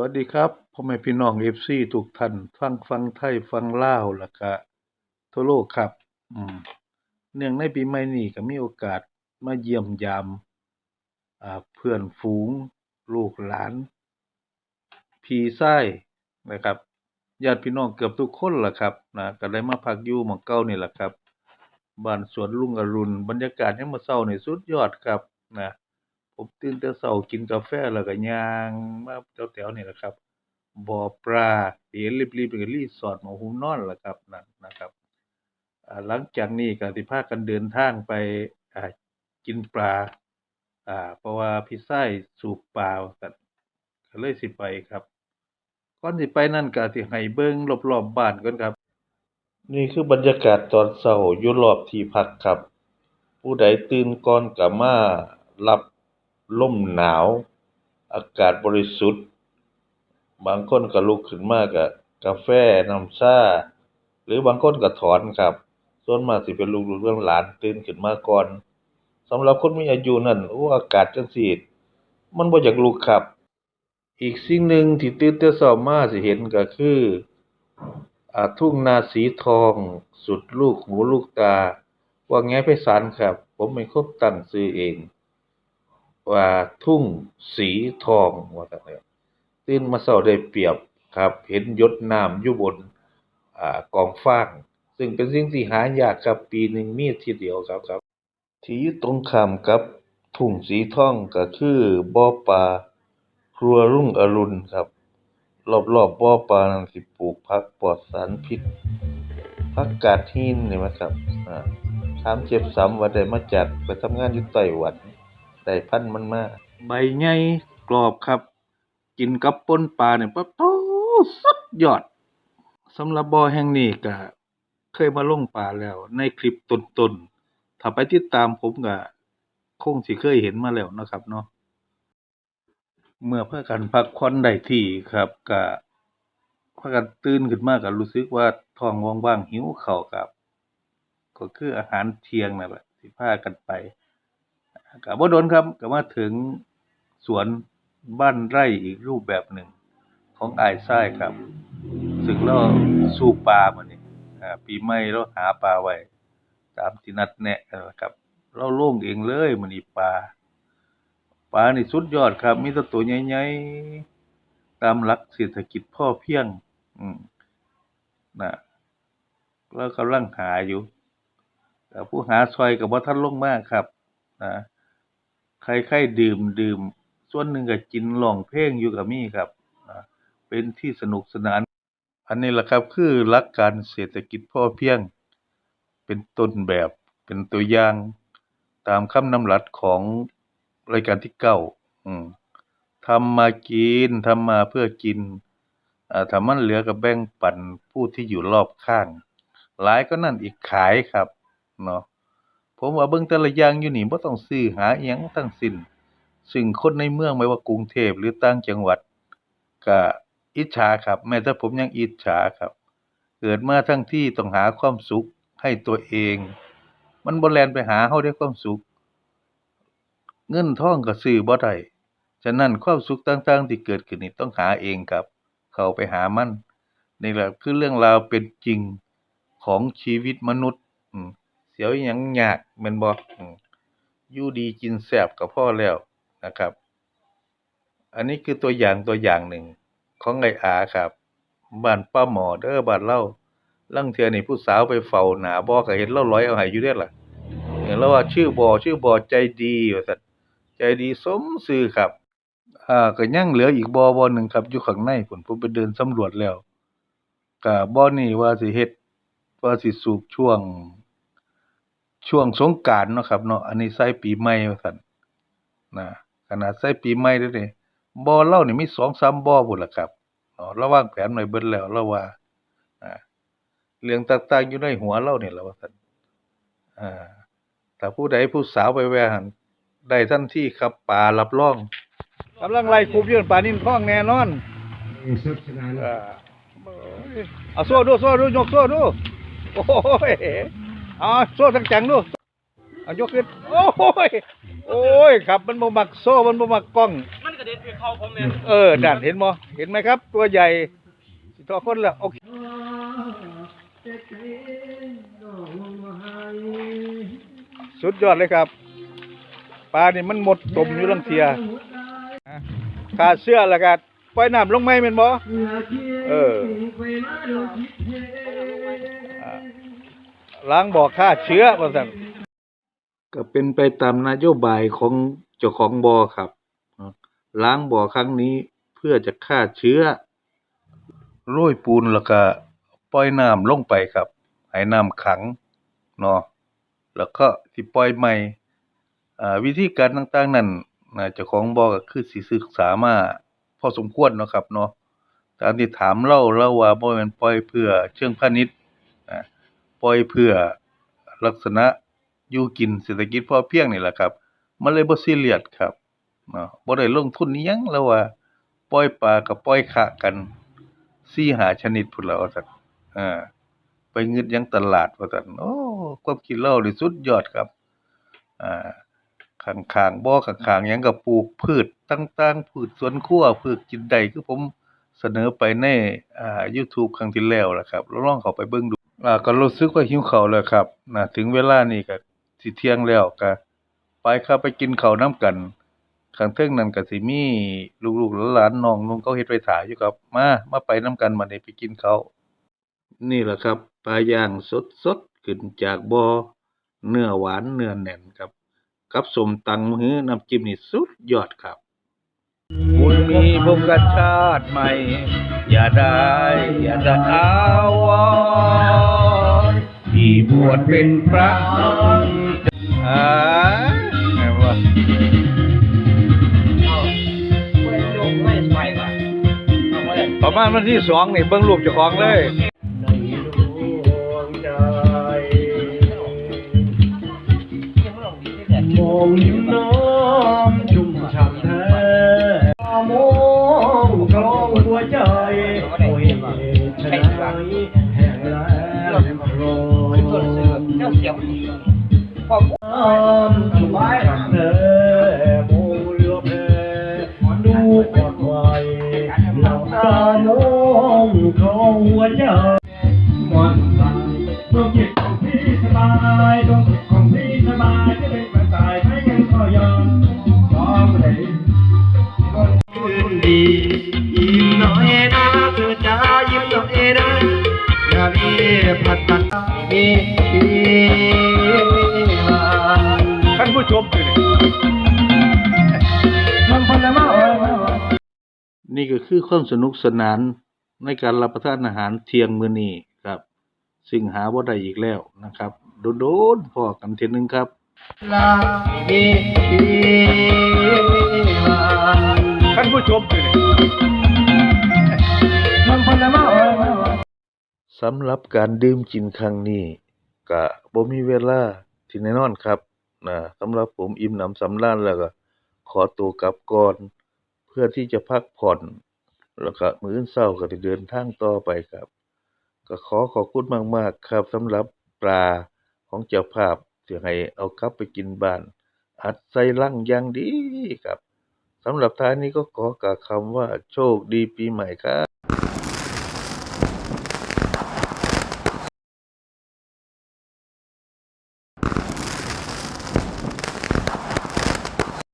วัสดีครับพ่อแม่พี่น้อง FC ทุกท่านฟังฟังไทยฟังล่าวแล้วก็ทั่วโลกครับ อืมเนื่องในปีใหม่นี้ก็มีโอกาสมาเยี่ยมยามอ่าเพื่อนฝูง ลูกหลาน พี่ชายนะครับญาติพี่น้องเกือบทุกคนล่ะครับนะก็ได้มาพักอยู่หม้องเก่านี่แหละครับบ้านสวนลุงอรุณบรรยากาศยามมื้อเช้านี่สุดยอดครับนะ ผมตื่นแต่เช้ากินกาแฟแล้วก็ย่างมาแถวๆนี่แหละครับ บ่อปลา ที่เห็นริบๆนี่ก็รีสอร์ทหมอหุมนอนล่ะครับ นั่นนะครับ อ่า หลังจากนี้ก็สิพากันเดินทางไป อ่า กินปลา อ่า เพราะว่าพี่ชายสูบปลาว่าซั่นก็เลยสิไปครับ ก่อนสิไปนั้นก็สิให้เบิ่งรอบๆบ้านก่อนครับ นี่คือบรรยากาศตอนเช้าอยู่รอบที่พักครับ ผู้ใดตื่นก่อนก็มารับ ลมหนาว อากาศบริสุทธิ์ บางคนก็ลุกขึ้นมาก็กาแฟ น้ำชา หรือบางคนก็ถอนครับ ส่วนมากสิเป็นลูกๆหลานตื่นขึ้นมาก่อนสำหรับคนมีอายุนั้นโอ้อากาศจังซี้มันบ่อยากลุกครับ อีกสิ่งหนึ่งที่ตื่นแต่เช้ามาสิเห็นก็คืออ่าทุ่งนาสีทอง สุดลูกหูลูกตา ว่าแงไพศาลครับ ผมเป็นคนตั้งชื่อเอง ว่าทุ่งสีทองว่าซั่นครับตื่นมาเช้าได้เปรียบครับ เห็นยดน้ำอยู่บนอ่ากองฟางซึ่งเป็นสิ่งที่หายากครับปีหนึ่งมีทีเดียวครับครับ ที่อยู่ตรงข้ามกับทุ่งสีทองก็คือบ่อปลาครัวรุ่งอรุณครับ รอบๆบ่อปลานั้นสิปลูกผักปลอดสารพิษผักกาดหินนี่แหมครับอ่าถามเจ็บซ้ำว่าได้มาจากไปทำงานอยู่ไต้หวัน ได้พันธุ์มันมา ใบใหญ่กรอบครับ กินกับป่นปลาเนี่ยปะโถสุดยอดสำหรับบ่อแห่งนี้ก็เคยมาลงปลาแล้ว ในคลิปต้นๆถ้าไปติดตามผมก็คงสิเคยเห็นมาแล้วนะครับเนาะเมื่อพากันพักผ่อนได้ที่ครับก็พากันตื่นขึ้นมาก็รู้สึกว่าท้องว่างๆหิวเข้าวครับ ก็คืออาหารเที่ยงนั่นแหละที่พากันไป ก็บ่โดนครับก็มาถึงสวนบ้านไร่อีกรูปแบบหนึ่ง ของไอ้ายชายครับซึ่งเราสู่ปลามื้อนี้อ่าปีใหม่เราหาปลาไว้ตามที่นัดแนะนั่นะครับ เราโล่งเองเลยมื้อนี้ปลาปลานี่สุดยอดครับ มีแต่ตัวใหญ่ๆตามหลักเศรษฐกิจพ่อเพียง อืมน่ะเรากำลังหาอยู่แต่ผู้หาช่วยก็บ่ทันลงมากครับ นะ ใครๆดื่มๆส่วนหนึ่งก็กินร้องเพลงอยู่ก็มีครับ เป็นที่สนุกสนาน อันนี้ล่ะครับคือหลักการเศรษฐกิจพอเพียง เป็นต้นแบบ เป็นตัวอย่างตามคำนำรัสของรัชกาลที่9อืมทำมากินทำมาเพื่อกินอ่าถ้ามันเหลือก็แบ่งปันผู้ที่อยู่รอบข้าง หลายกว่านั้นอีกขายครับเนาะ ผมว่าเบิ่งแต่ละอย่างอยู่นี่บ่ต้องซื้อหาอิหยังทั้งสิ้น ซึ่งคนในเมืองไม่ว่ากรุงเทพหรือต่างจังหวัดก็อิจฉาครับ แม้แต่ผมยังอิจฉาครับ เกิดมาทั้งที่ต้องหาความสุขให้ตัวเอง มันบ่แล่นไปหาเราเดะความสุข เงินทองก็ซื้อบ่ได้ฉะนั้นความสุขต่างๆ ที่เกิดขึ้นนี่ต้องหาเองครับ เข้าไปหามันนี่แหละคือเรื่องราวเป็นจริงของชีวิตมนุษย์ อืมสิเอาอิหยังยากแม่นบ่อยู่ดีกินแซ่บก็พอแล้วนะครับ อันนี้คือตัวอย่างตัวอย่างหนึ่ง ของไอ้อาครับบ้านป้าหมอเด้อบ้านเราลางเทือนี่ผู้สาวไปเฝ้าหนาบ่ก็เห็นเล่าหลอยเอาให้อยู่เดะล่ะเห็นแล้วว่าชื่อบ่ชื่อบ่ใจดีว่าซั่นใจดีสมชื่อครับอ่าก็ยังเหลืออีกบ่บ่หนึ่งครับอยู่ข้างในคนผมไปเดินสำรวจแล้วก็บ่นี้ว่าสิเฮ็ดว่าสิสูบช่วง ช่วงสงกรานต์เนาะครับเนาะ อันนี้ใส่ปีใหม่ว่าซั่น นะ ขนาดใส่ปีใหม่เด้อนี่ บ่อเรานี่มี2-3บ่อพู้นล่ะครับ เนาะเราวางแผนไว้เบิดแล้วเราว่า อ่า เรื่องต่างๆอยู่ในหัวเรานี่ล่ะว่าซั่น อ่า ถ้าผู้ใดผู้สาวไปแวะหั้น ได้ทันทีครับปลารับรอง กำลังไล่คุบอยู่ปลานิ่นทองแน่นอนสุดขนาดอ่าเอาโซ่ดูโซ่ดูยกโซ่ดู โอ้ย เอาโซ่ทั้งจังดูเอายกขึ้น โอ้ย โอ้ยครับ มันบ่มักโซ่ มันบ่มักกล้อง มันก็ระเด็นไปเข้าผมเนี่ยเออนั่นเห็นบ่เห็นไหมครับ ตัวใหญ่สิทอคนละโอเคสุดยอดเลยครับ ปลานี่มันหมดตมอยู่ลังเทียอะขาดเสื้อแล้วก็ปล่อยน้ำลงไหมแม่นบ่เอออะ ล้างบ่อฆ่าเชื้อว่าซั่นก็เป็นไปตามนโยบายของเจ้าของบ่อครับ ล้างบ่อครั้งนี้เพื่อจะฆ่าเชื้อโรยปูนแล้วก็ปล่อยน้ำลงไปครับ ให้น้ำขังเนาะแล้วก็สิปล่อยใหม่อ่าวิธีการต่างๆนั้นน่าเจ้าของบ่อก็คือสิศึกษามาพอสมควรเนาะครับเนาะตามที่ถามเราเราว่าบ่แม่นปล่อยเพื่อเชิงพาณิชย์ ปล่อยเพื่อลักษณะอยู่กินเศรษฐกิจพอเพียงนี่แหละครับมันเลยบ่ซีเรียสครับเนาะบ่ได้ลงทุนอิหยังแล้วว่าปล่อยปลากับปล่อยขะกัน4-5ชนิดพุ่นล่ะว่าซั่นเออไปงึดหยังตลาดว่าซั่นโอ้ความคิดเรานี่สุดยอดครับอ่าข้างๆบ่ข้างๆหยังก็ปลูกพืชต่างๆพืชสวนครัวพืชกินได้คือผมเสนอไปในอ่า YouTube ครั้งที่แล้วล่ะครับลองเข้าไปเบิ่งดู อ่า ก็รู้สึกว่าหิวข้าวแล้วครับนะถึงเวลานี้ก็สิเที่ยงแล้วก็ไปครับไปกินข้าวนำกัน ข้างเทิงนั้นก็สิมีลูกๆหลานๆน้องนุ่งเขาเฮ็ดไว้ท่ายอยู่ครับ มา มาไปน้ำกันบัดนี้ไปกินข้าวนี่แหละครับปลาย่างสดๆขึ้นจากบ่อเนื้อหวานเนื้อแน่นครับ กับสมตังหือน้ำจิ้มนี่สุดยอดครับ คุณมีภพกชาติใหม่ อย่าได้อย่าได้อาวรณ์ที่บวชเป็นพระอ่าไงวะไม่ไปป่ะเอาไว้ประมาณวันที่สองนี่เบิ่งรูปเจ้าของเลยในดวงใจยังไม่ลงดีที่เด็ดมอง หลับตามองคลองหัวใจมอนตายดวงจิตของพี่สบายดวงจิตของพี่สบายจะเป็นกระต่ายไม่ยังก็ยอมยอมเลยคืนดียิ้มน่อยนะเธอจ้ายิ้มน่อยนะอย่ามีผัดตัดมีมีท่านผู้ชมอยู่นี่มัน นี่ก็คือความสนุกสนานในการรับประทานอาหารเที่ยงมื้อนี้ครับ ซึ่งหาบ่ได้อีกแล้วนะครับ โดนๆพอกันเทียหนึงครับลามีมีมาท่านผู้ชมอยู่นี่มันพลมาเอ้ยสำหรับการดื่มกินครั้งนี้ก็บ่มีเวลาที่แน่นอนครับนะสำหรับผมอิ่มหนำสำราญแล้วก็ขอตัวกลับก่อน เพื่อที่จะพักผ่อน แล้วก็มื้ออนเช้าก็จะเดินทางต่อไปครับ ก็ขอขอบคุณมาก ๆ ครับสำหรับปลาของเจ้าภาพที่ให้เอากลับไปกินบ้าน อัดใส่ลังอย่างดีครับสำหรับท้ายนี้ก็ขอกล่าวคำว่าโชคดีปีใหม่ครับ